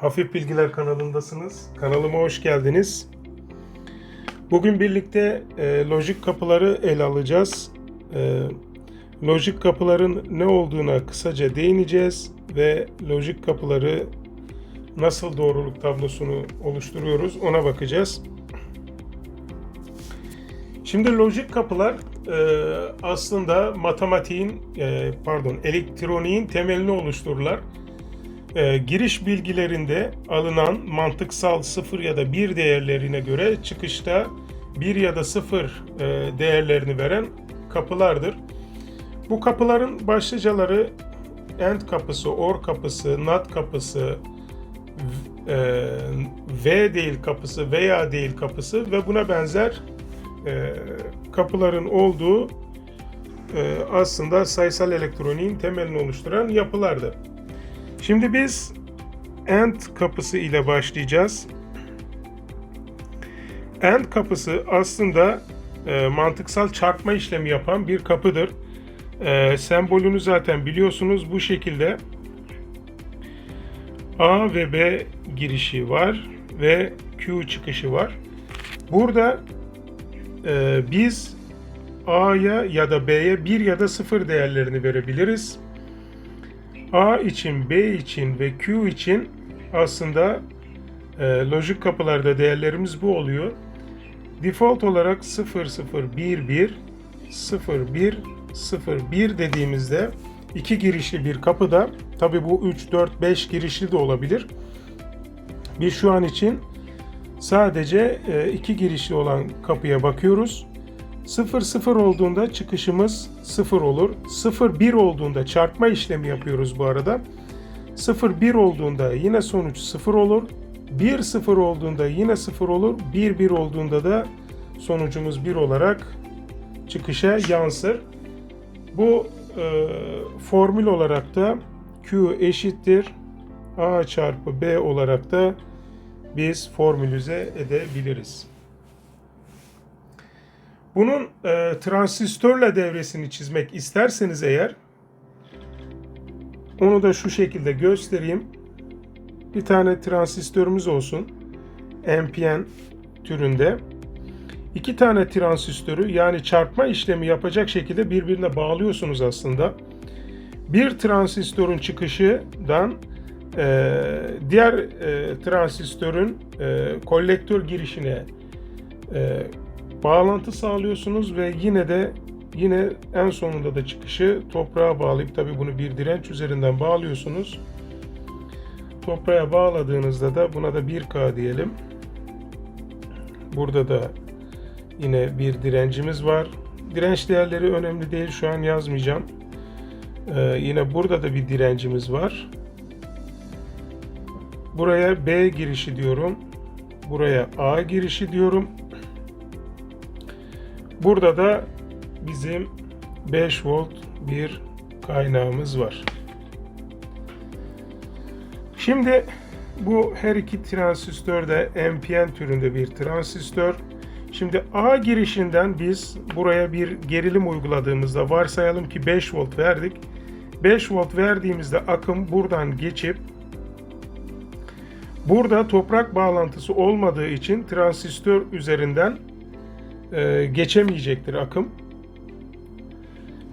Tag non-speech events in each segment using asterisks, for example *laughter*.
Hafif Bilgiler kanalındasınız. Kanalıma hoş geldiniz. Bugün birlikte e, lojik kapıları ele alacağız. E, lojik kapıların ne olduğuna kısaca değineceğiz ve lojik kapıları nasıl doğruluk tablosunu oluşturuyoruz ona bakacağız. Şimdi lojik kapılar e, aslında matematiğin e, pardon elektroniğin temelini oluştururlar. E, giriş bilgilerinde alınan mantıksal sıfır ya da bir değerlerine göre çıkışta bir ya da sıfır e, değerlerini veren kapılardır. Bu kapıların başlıcaları AND kapısı, OR kapısı, NOT kapısı, e, V değil kapısı veya değil kapısı ve buna benzer e, kapıların olduğu e, aslında sayısal elektroniğin temelini oluşturan yapılardır. Şimdi biz AND kapısı ile başlayacağız. AND kapısı aslında e, mantıksal çarpma işlemi yapan bir kapıdır. E, sembolünü zaten biliyorsunuz bu şekilde. A ve B girişi var ve Q çıkışı var. Burada e, biz A'ya ya da B'ye 1 ya da 0 değerlerini verebiliriz. A için, B için ve Q için aslında e, lojik kapılarda değerlerimiz bu oluyor. Default olarak 0 0 1 1 0 1 0 1 dediğimizde iki girişli bir kapıda tabi bu 3 4 5 girişli de olabilir. Biz şu an için sadece e, iki girişli olan kapıya bakıyoruz. 0 0 olduğunda çıkışımız 0 olur. 0 1 olduğunda çarpma işlemi yapıyoruz bu arada. 0 1 olduğunda yine sonuç 0 olur. 1 0 olduğunda yine 0 olur. 1 1 olduğunda da sonucumuz 1 olarak çıkışa yansır. Bu e, formül olarak da Q eşittir A çarpı B olarak da biz formülize edebiliriz. Bunun e, transistörle devresini çizmek isterseniz eğer onu da şu şekilde göstereyim. Bir tane transistörümüz olsun. NPN türünde. İki tane transistörü yani çarpma işlemi yapacak şekilde birbirine bağlıyorsunuz aslında. Bir transistörün çıkışından e, diğer e, transistörün e, kolektör girişine e, bağlantı sağlıyorsunuz ve yine de yine en sonunda da çıkışı toprağa bağlayıp tabi bunu bir direnç üzerinden bağlıyorsunuz. Toprağa bağladığınızda da buna da 1K diyelim. Burada da yine bir direncimiz var. Direnç değerleri önemli değil şu an yazmayacağım. Ee, yine burada da bir direncimiz var. Buraya B girişi diyorum. Buraya A girişi diyorum. Burada da bizim 5 volt bir kaynağımız var. Şimdi bu her iki transistör de NPN türünde bir transistör. Şimdi A girişinden biz buraya bir gerilim uyguladığımızda varsayalım ki 5 volt verdik. 5 volt verdiğimizde akım buradan geçip burada toprak bağlantısı olmadığı için transistör üzerinden e, geçemeyecektir akım.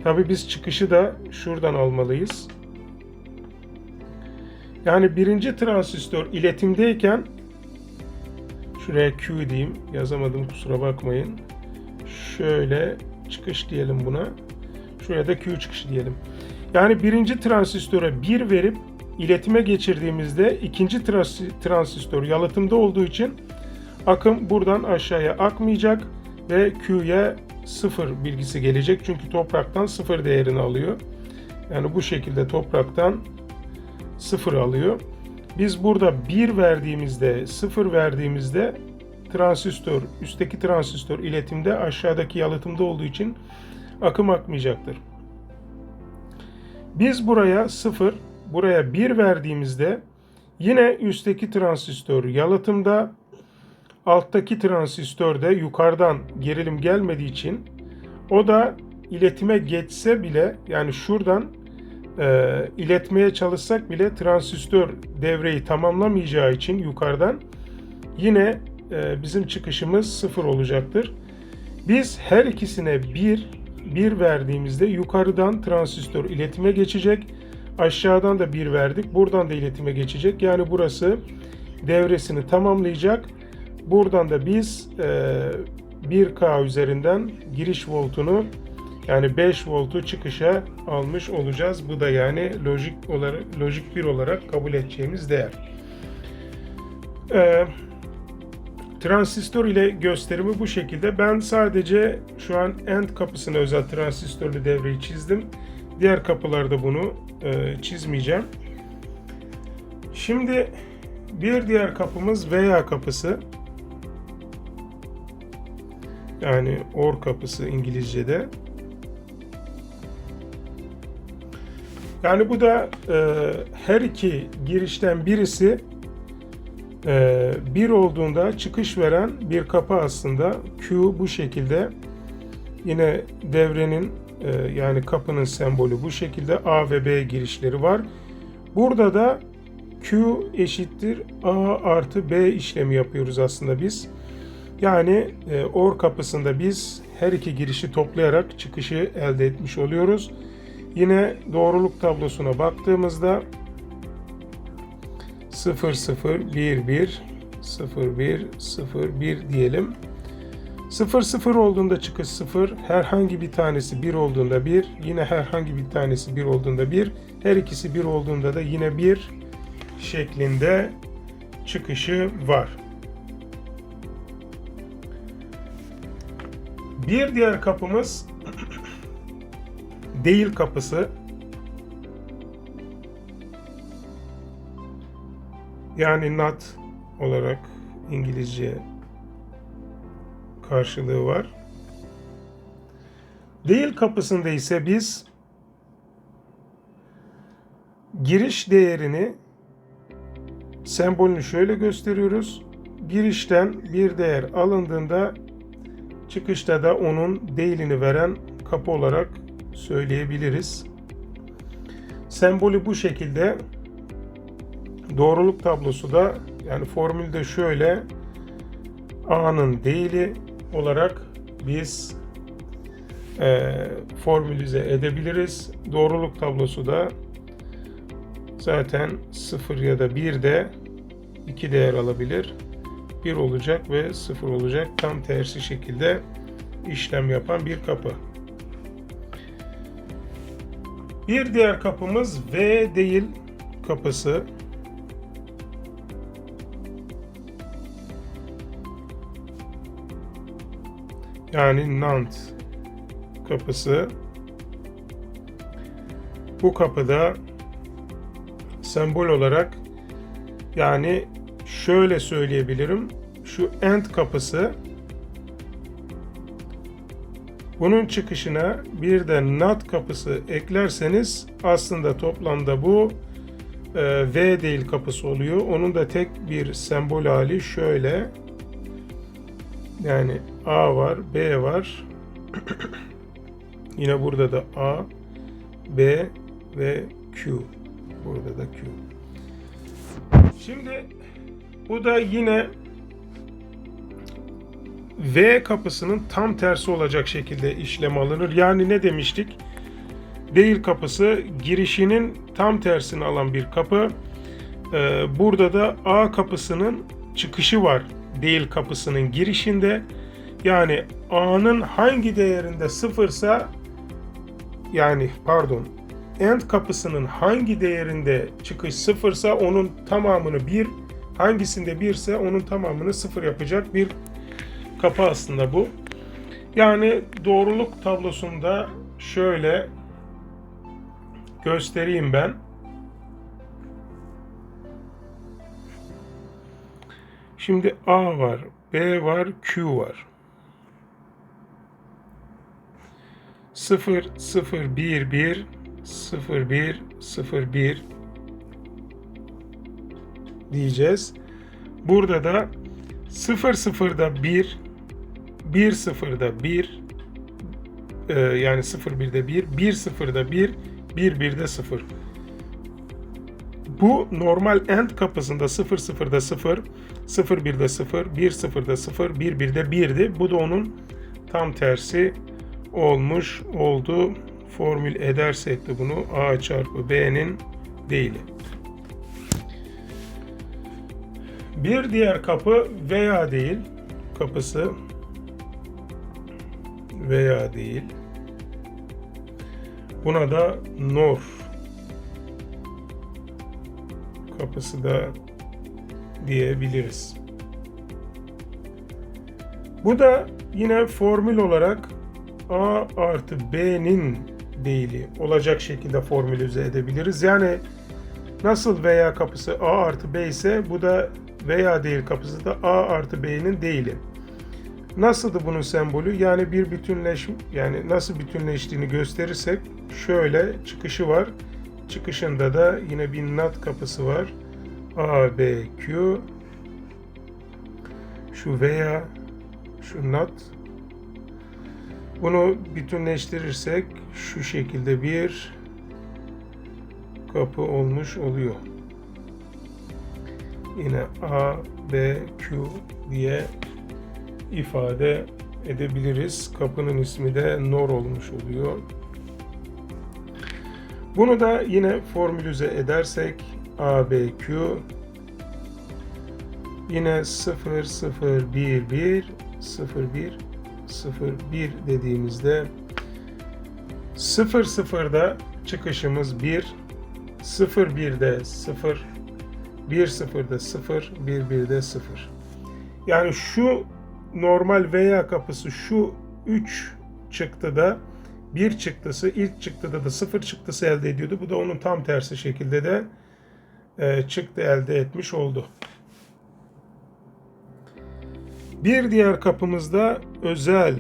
Tabi biz çıkışı da şuradan almalıyız. Yani birinci transistör iletimdeyken şuraya Q diyeyim yazamadım kusura bakmayın. Şöyle çıkış diyelim buna. Şuraya da Q çıkışı diyelim. Yani birinci transistöre 1 verip iletime geçirdiğimizde ikinci trans- transistör yalıtımda olduğu için akım buradan aşağıya akmayacak ve Q'ya sıfır bilgisi gelecek. Çünkü topraktan sıfır değerini alıyor. Yani bu şekilde topraktan sıfır alıyor. Biz burada 1 verdiğimizde, 0 verdiğimizde transistör, üstteki transistör iletimde aşağıdaki yalıtımda olduğu için akım akmayacaktır. Biz buraya 0, buraya 1 verdiğimizde yine üstteki transistör yalıtımda, alttaki transistör de yukarıdan gerilim gelmediği için o da iletime geçse bile yani şuradan e, iletmeye çalışsak bile transistör devreyi tamamlamayacağı için yukarıdan yine e, bizim çıkışımız sıfır olacaktır. Biz her ikisine bir, bir verdiğimizde yukarıdan transistör iletime geçecek. Aşağıdan da bir verdik. Buradan da iletime geçecek. Yani burası devresini tamamlayacak. Buradan da biz e, 1K üzerinden giriş voltunu yani 5 voltu çıkışa almış olacağız. Bu da yani lojik olarak lojik bir olarak kabul edeceğimiz değer. Ee, transistör ile gösterimi bu şekilde. Ben sadece şu an end kapısına özel transistörlü devreyi çizdim. Diğer kapılarda bunu e, çizmeyeceğim. Şimdi bir diğer kapımız veya kapısı. Yani or kapısı İngilizce'de. Yani bu da e, her iki girişten birisi e, bir olduğunda çıkış veren bir kapı aslında. Q bu şekilde. Yine devrenin e, yani kapının sembolü bu şekilde A ve B girişleri var. Burada da Q eşittir A artı B işlemi yapıyoruz aslında biz. Yani e, OR kapısında biz her iki girişi toplayarak çıkışı elde etmiş oluyoruz. Yine doğruluk tablosuna baktığımızda 0 0 1 1 0 1 0 1 diyelim. 0 0 olduğunda çıkış 0, herhangi bir tanesi 1 olduğunda 1, yine herhangi bir tanesi 1 olduğunda 1, her ikisi 1 olduğunda da yine 1 şeklinde çıkışı var. Bir diğer kapımız *clears throat* değil kapısı. Yani not olarak İngilizce karşılığı var. Değil kapısında ise biz giriş değerini sembolünü şöyle gösteriyoruz. Girişten bir değer alındığında çıkışta da onun değilini veren kapı olarak söyleyebiliriz. Sembolü bu şekilde. Doğruluk tablosu da yani formülde şöyle A'nın değili olarak biz e, formülize edebiliriz. Doğruluk tablosu da zaten 0 ya da 1 de 2 değer alabilir. 1 olacak ve 0 olacak. Tam tersi şekilde işlem yapan bir kapı. Bir diğer kapımız V değil kapısı. Yani Nant kapısı. Bu kapıda sembol olarak yani şöyle söyleyebilirim. Şu end kapısı bunun çıkışına bir de NAT kapısı eklerseniz aslında toplamda bu e, V değil kapısı oluyor. Onun da tek bir sembol hali şöyle. Yani A var, B var. *clears throat* Yine burada da A, B ve Q. Burada da Q. Şimdi bu da yine V kapısının tam tersi olacak şekilde işlem alınır. Yani ne demiştik? Değil kapısı girişinin tam tersini alan bir kapı. Ee, burada da A kapısının çıkışı var. Değil kapısının girişinde. Yani A'nın hangi değerinde sıfırsa yani pardon end kapısının hangi değerinde çıkış sıfırsa onun tamamını bir hangisinde birse onun tamamını sıfır yapacak bir kapı aslında bu. Yani doğruluk tablosunda şöyle göstereyim ben. Şimdi A var, B var, Q var. 0 0 1 1 0 1 0 1 diyeceğiz. Burada da 0 0'da 1 1 0'da 1 e, yani 0 1'de 1 1 0'da 1 1 1'de 0. Bu normal AND kapısında 0 0'da 0, 0 1'de 0, 1 0'da 0, 1 1'de 1'di. Bu da onun tam tersi olmuş oldu. Formül edersek de bunu A çarpı B'nin değili. Bir diğer kapı veya değil kapısı veya değil. Buna da nor kapısı da diyebiliriz. Bu da yine formül olarak A artı B'nin değili olacak şekilde formülize edebiliriz. Yani nasıl veya kapısı A artı B ise bu da veya değil kapısı da A artı B'nin değili. Nasıldı bunun sembolü? Yani bir bütünleş yani nasıl bütünleştiğini gösterirsek şöyle çıkışı var. Çıkışında da yine bir NAT kapısı var. A, B, Q şu veya şu NAT bunu bütünleştirirsek şu şekilde bir kapı olmuş oluyor. Yine A, B, Q diye ifade edebiliriz. Kapının ismi de NOR olmuş oluyor. Bunu da yine formülize edersek A, B, Q yine 0, 0, 1, 1, 0, 1, 0, 1 dediğimizde 0, 0'da çıkışımız 1, 0, 1'de 0, 1, 0'da 0, 1, 1'de 0. Yani şu normal veya kapısı şu 3 çıktıda bir çıktısı ilk çıktıda da sıfır çıktısı elde ediyordu. Bu da onun tam tersi şekilde de e, çıktı elde etmiş oldu. Bir diğer kapımızda özel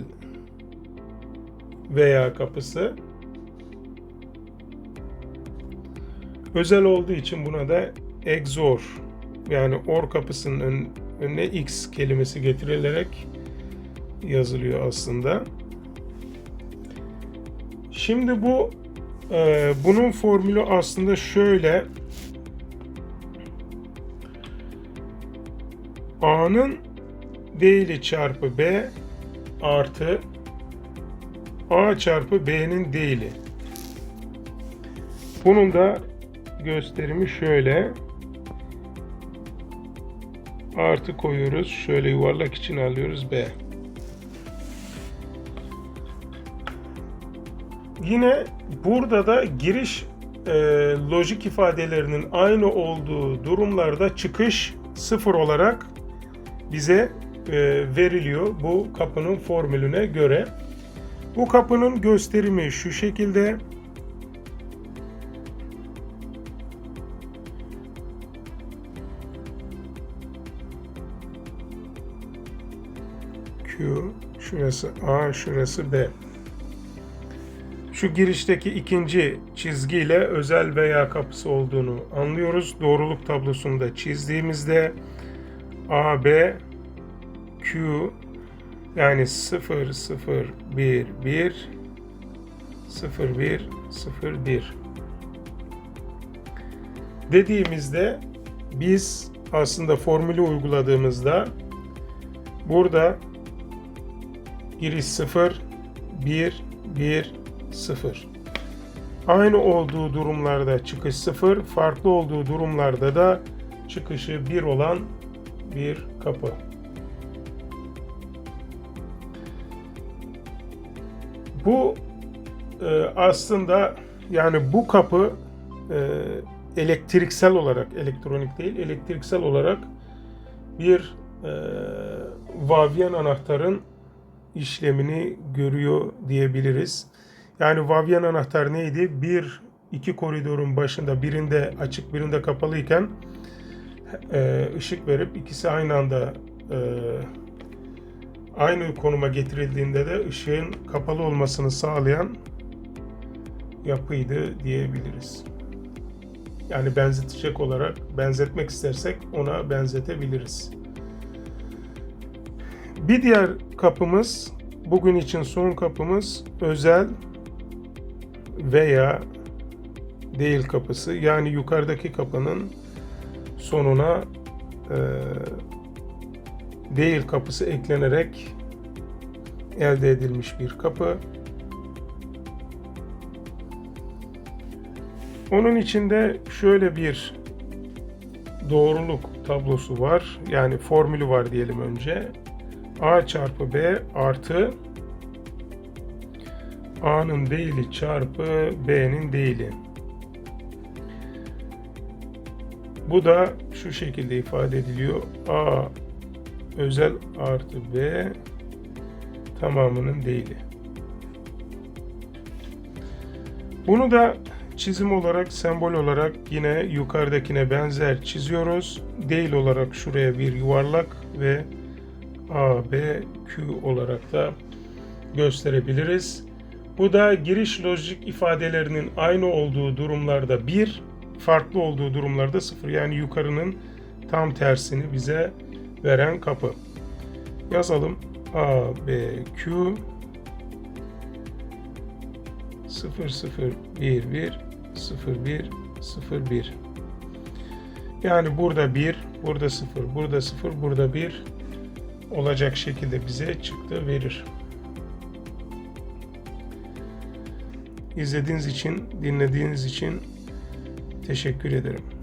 veya kapısı. Özel olduğu için buna da XOR yani OR kapısının ön, önüne X kelimesi getirilerek yazılıyor aslında. Şimdi bu e, bunun formülü aslında şöyle. A'nın değili çarpı B artı A çarpı B'nin değili. Bunun da gösterimi şöyle. Artı koyuyoruz. Şöyle yuvarlak için alıyoruz B. Yine burada da giriş e, lojik ifadelerinin aynı olduğu durumlarda çıkış sıfır olarak bize e, veriliyor bu kapının formülüne göre. Bu kapının gösterimi şu şekilde. Q, şurası A, şurası B. Şu girişteki ikinci çizgiyle özel veya kapısı olduğunu anlıyoruz. Doğruluk tablosunu da çizdiğimizde A, B, Q yani 0, 0, 1, 1, 0, 1, 0, 1 dediğimizde biz aslında formülü uyguladığımızda burada giriş 0, 1, 1, 0. Aynı olduğu durumlarda çıkış 0, farklı olduğu durumlarda da çıkışı 1 olan bir kapı. Bu e, aslında yani bu kapı e, elektriksel olarak, elektronik değil, elektriksel olarak bir e, Vavyen anahtarın işlemini görüyor diyebiliriz. Yani Vavyen anahtar neydi? Bir, iki koridorun başında birinde açık birinde kapalıyken e, ışık verip ikisi aynı anda e, aynı konuma getirildiğinde de ışığın kapalı olmasını sağlayan yapıydı diyebiliriz. Yani benzetecek olarak benzetmek istersek ona benzetebiliriz. Bir diğer kapımız bugün için son kapımız özel veya değil kapısı. Yani yukarıdaki kapının sonuna e, değil kapısı eklenerek elde edilmiş bir kapı. Onun içinde şöyle bir doğruluk tablosu var. Yani formülü var diyelim önce. A çarpı B artı A'nın değili çarpı B'nin değili. Bu da şu şekilde ifade ediliyor. A özel artı B tamamının değili. Bunu da çizim olarak, sembol olarak yine yukarıdakine benzer çiziyoruz. Değil olarak şuraya bir yuvarlak ve A, B, Q olarak da gösterebiliriz. Bu da giriş lojik ifadelerinin aynı olduğu durumlarda 1, farklı olduğu durumlarda 0. Yani yukarının tam tersini bize veren kapı. Yazalım. A, B, Q 0, 0, 1, 1, 0, 1, 0, 1. Yani burada 1, burada 0, burada 0, burada 1 olacak şekilde bize çıktı verir. İzlediğiniz için, dinlediğiniz için teşekkür ederim.